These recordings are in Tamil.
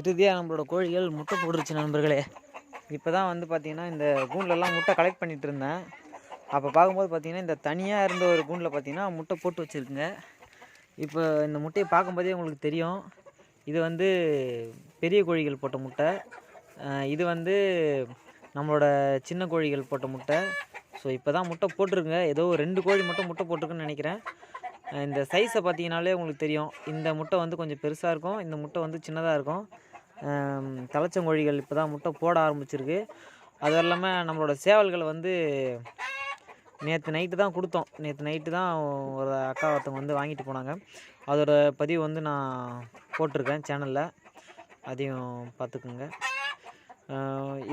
இறுதியாக நம்மளோட கோழிகள் முட்டை போட்டுருச்சு நண்பர்களே. இப்போ தான் வந்து பார்த்திங்கன்னா இந்த கூண்டிலலாம் முட்டை கலெக்ட் பண்ணிகிட்டு இருந்தேன் அப்போ பார்க்கும்போது பார்த்திங்கன்னா இந்த தனியாக இருந்த ஒரு கூண்டில் பார்த்திங்கன்னா முட்டை போட்டு வச்சுருக்குங்க. இப்போ இந்த முட்டையை பார்க்கும்போதே உங்களுக்கு தெரியும். இது வந்து பெரிய கோழிகள் போட்ட முட்டை. இது வந்து நம்மளோட சின்ன கோழிகள் போட்ட முட்டை. ஸோ இப்போ தான் முட்டை போட்டிருக்குங்க. ஏதோ ஒரு ரெண்டு கோழி மட்டும் முட்டை போட்டிருக்குன்னு நினைக்கிறேன். இந்த சைஸை பார்த்தீங்கனாலே உங்களுக்கு தெரியும். இந்த முட்டை வந்து கொஞ்சம் பெருசாக இருக்கும். இந்த முட்டை வந்து சின்னதாக இருக்கும். தலைச்சங்கோழிகள் இப்போ தான் முட்டை போட ஆரம்பிச்சிருக்கு. அது இல்லாமல் நம்மளோட சேவல்களை வந்து நேற்று நைட்டு தான் கொடுத்தோம். நேற்று நைட்டு தான் ஒரு அக்கா ஒருத்தவங்க வந்து வாங்கிட்டு போனாங்க. அதோட பதிவு வந்து நான் போட்டிருக்கேன் சேனலில் அதையும் பார்த்துக்குங்க.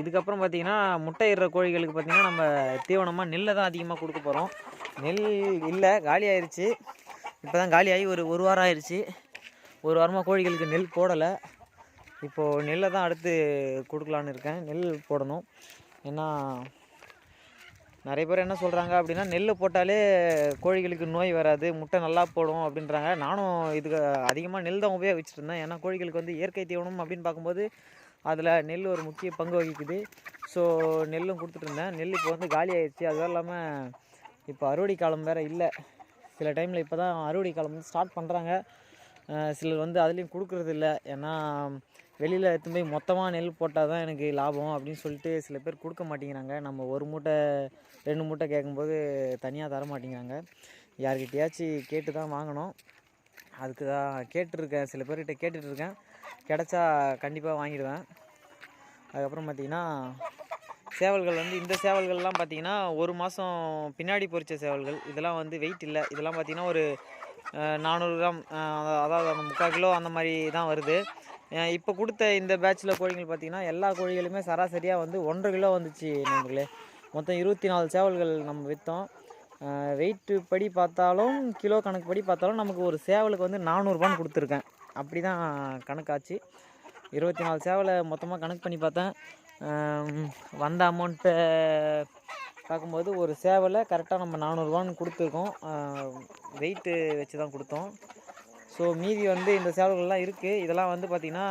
இதுக்கப்புறம் இதுக்கப்புறம் முட்டை முட்டையிடுற கோழிகளுக்கு பார்த்தீங்கன்னா நம்ம தீவனமாக நெல்லை தான் அதிகமாக கொடுக்க போகிறோம் நெல் இல்லை காலி ஆயிடுச்சு இப்போ தான் காலியாகி ஒரு ஒரு வாரம் ஆயிடுச்சு ஒரு வாரமாக கோழிகளுக்கு நெல் போடலை. இப்போது நெல்லை தான் அடுத்து கொடுக்கலான்னு இருக்கேன். நெல் போடணும். ஏன்னா நிறைய பேர் என்ன சொல்கிறாங்க அப்படின்னா நெல் போட்டாலே கோழிகளுக்கு நோய் வராது முட்டை நல்லா போடும் அப்படின்றாங்க. நானும் இதுக்கு அதிகமாக நெல் தான் உபயோகிச்சுட்டு இருந்தேன். ஏன்னா கோழிகளுக்கு வந்து இயற்கை தீவனம் அப்படின்னு பார்க்கும்போது அதில் நெல் ஒரு முக்கிய பங்கு வகிக்குது. ஸோ நெல்லும் கொடுத்துட்டு இருந்தேன். நெல் இப்போ வந்து காலி ஆயிடுச்சு அதுவும் இல்லாமல் இப்போ அறுவடை காலம் வேறு இல்லை. சில டைமில் இப்போ தான் அறுவடை காலம் வந்து ஸ்டார்ட் பண்ணுறாங்க சிலர் வந்து அதுலேயும் கொடுக்குறது இல்லை. ஏன்னா வெளியில் எடுத்துன்னு போய் மொத்தமாக நெல் போட்டால் தான் எனக்கு லாபம் அப்படின்னு சொல்லிட்டு சில பேர் கொடுக்க மாட்டேங்கிறாங்க. நம்ம ஒரு மூட்டை ரெண்டு மூட்டை கேட்கும்போது தனியாக தர மாட்டேங்கிறாங்க. யார்கிட்டயாச்சும் கேட்டு தான் வாங்கணும். அதுக்கு தான் கேட்டிருக்கேன். சில பேர்கிட்ட கேட்டுட்ருக்கேன் கிடச்சா கண்டிப்பாக வாங்கிடுவேன். அதுக்கப்புறம் பார்த்திங்கன்னா சேவல்கள் வந்து இந்த சேவல்கள்லாம் பார்த்தீங்கன்னா ஒரு மாதம் பின்னாடி பொறிச்ச சேவல்கள். இதெல்லாம் வந்து வெயிட் இல்லை. இதெல்லாம் பார்த்தீங்கன்னா ஒரு நானூறு கிராம் அதாவது அந்த முக்கால் கிலோ அந்த மாதிரி தான் வருது. இப்போ கொடுத்த இந்த பேட்சில் கோழிகள் பார்த்தீங்கன்னா எல்லா கோழிகளுமே சராசரியாக வந்து ஒன்றரை கிலோ வந்துச்சு நம்மளே மொத்தம் இருபத்தி நாலு சேவல்கள் நம்ம விற்றோம் வெயிட்டு படி பார்த்தாலும் கிலோ கணக்கு படி பார்த்தாலும் நமக்கு ஒரு சேவலுக்கு வந்து நானூறுபான்னு கொடுத்துருக்கேன். அப்படி தான் கணக்காச்சு. இருபத்தி நாலு சேவலை மொத்தமாக கணக்கு பண்ணி பார்த்தேன். வந்த அமௌண்ட்டை பார்க்கும்போது ஒரு சேவலை கரெக்டாக நம்ம நானூறுரூவான்னு கொடுத்துருக்கோம். வெயிட்டு வச்சு தான் கொடுத்தோம். ஸோ மீதி வந்து இந்த சேவல்கள்லாம் இருக்குது இதெல்லாம் வந்து பார்த்திங்கன்னா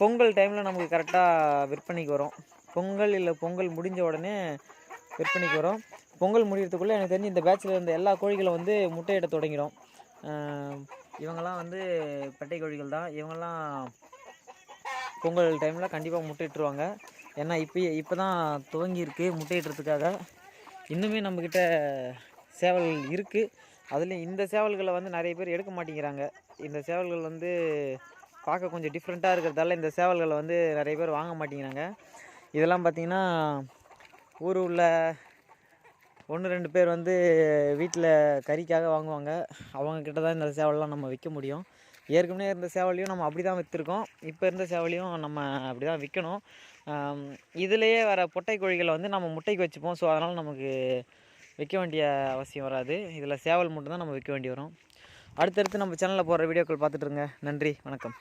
பொங்கல் டைமில் நமக்கு கரெக்டாக விற்பனைக்கு வரும். பொங்கல் இல்லை பொங்கல் முடிஞ்ச உடனே விற்பனைக்கு வரும். பொங்கல் முடிகிறதுக்குள்ளே எனக்கு தெரிஞ்சு இந்த பேட்சில் இருந்த எல்லா கோழிகளும் வந்து முட்டையிட தொடங்கிடும். இவங்கெல்லாம் வந்து பெட்டை கோழிகள் தான். இவங்கெல்லாம் பொங்கல் டைமில் கண்டிப்பாக முட்டையிட்டுருவாங்க ஏன்னா இப்போ இப்போ தான் துவங்கியிருக்கு முட்டையிடுறதுக்காக. இன்னுமே நம்மக்கிட்ட சேவல் இருக்குது அதுலேயும் இந்த சேவல்களை வந்து நிறைய பேர் எடுக்க மாட்டேங்கிறாங்க. இந்த சேவல்கள் வந்து பார்க்க கொஞ்சம் டிஃப்ரெண்ட்டாக இருக்கிறதால இந்த சேவல்களை வந்து நிறைய பேர் வாங்க மாட்டேங்கிறாங்க. இதெல்லாம் பார்த்திங்கன்னா ஊர் உள்ள ஒன்று ரெண்டு பேர் வந்து வீட்டில் கறிக்காக வாங்குவாங்க. அவங்கக்கிட்ட தான் இந்த சேவல்லாம் நம்ம விற்க முடியும். ஏற்கனவே இருந்த சேவலையும் நம்ம அப்படி தான் விற்றுருக்கோம் இப்போ இருந்த சேவலையும் நம்ம அப்படி தான் விற்கணும் இதுலேயே வர பொட்டை கோழிகளை வந்து நம்ம முட்டைக்கு வச்சுப்போம். ஸோ அதனால் நமக்கு விற்க வேண்டிய அவசியம் வராது. இதில் சேவல் மட்டும்தான் நம்ம விற்க வேண்டி வரும். அடுத்தடுத்து நம்ம சேனலில் போடுற வீடியோக்கள் பார்த்துட்ருங்க நன்றி வணக்கம்.